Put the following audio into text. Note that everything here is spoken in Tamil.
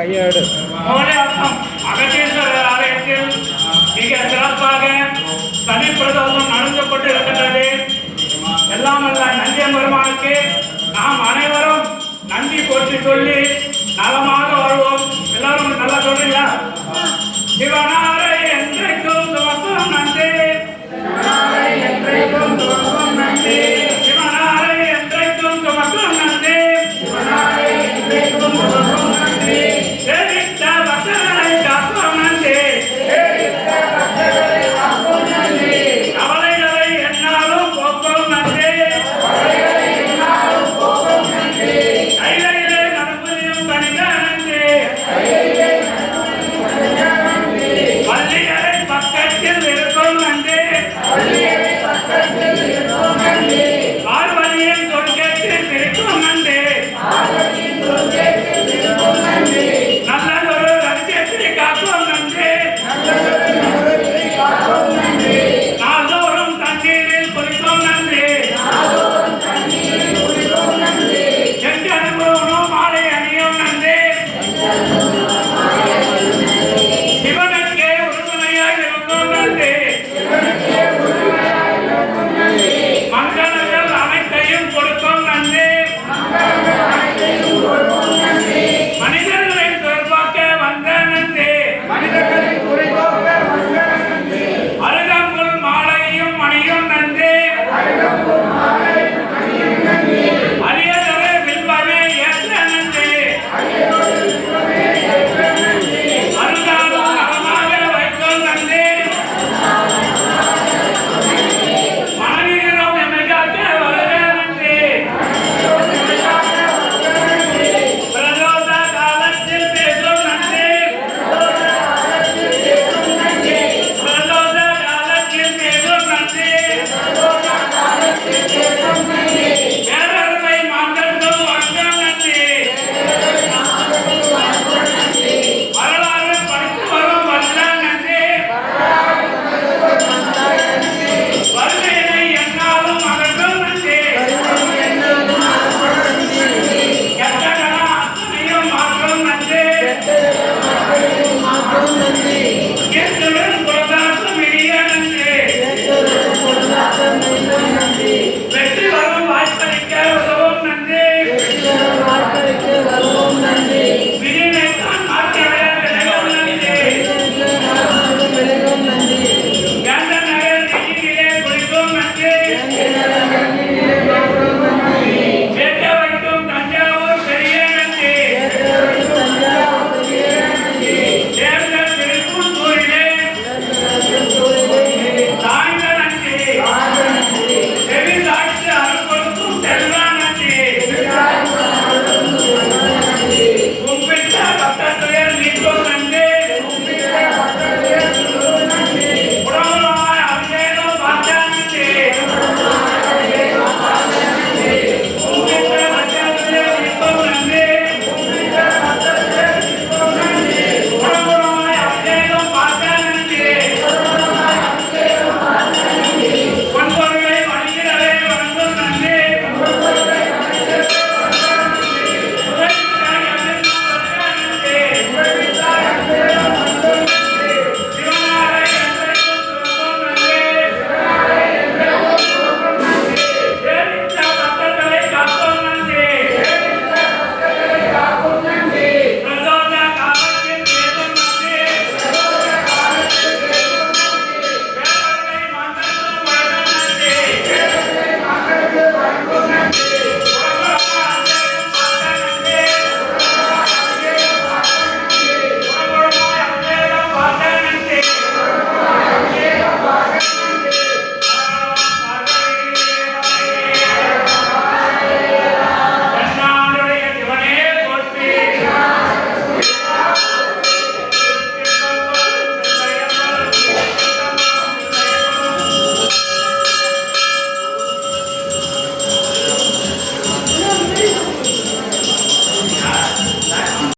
அய்யாடு அகத்தீஸ்வரர் ஆலயத்தில் மிக சிறப்பாக சனி பிரதோஷம் நடத்தப்பட்டு இருக்கின்றது. எல்லாம் அல்ல நந்திய பெருமானுக்கு நாம் அனைவரும் நன்றி போற்றி சொல்லி நலமாக வருவோம். எல்லாரும் நல்லா சொல்றீங்களா? சிவனாரை என்றைக்கும் துவக்கம் நன்றி. என்றைக்கும் துவக்கம் நன்றி. சிவனாரை என்றைக்கும் துவக்கம் நன்றி. சிவனாரை என்றைக்கும் துவக்கம் உணர்ந்து. மண்டலங்கள் அனைத்தையும் கொடுத்து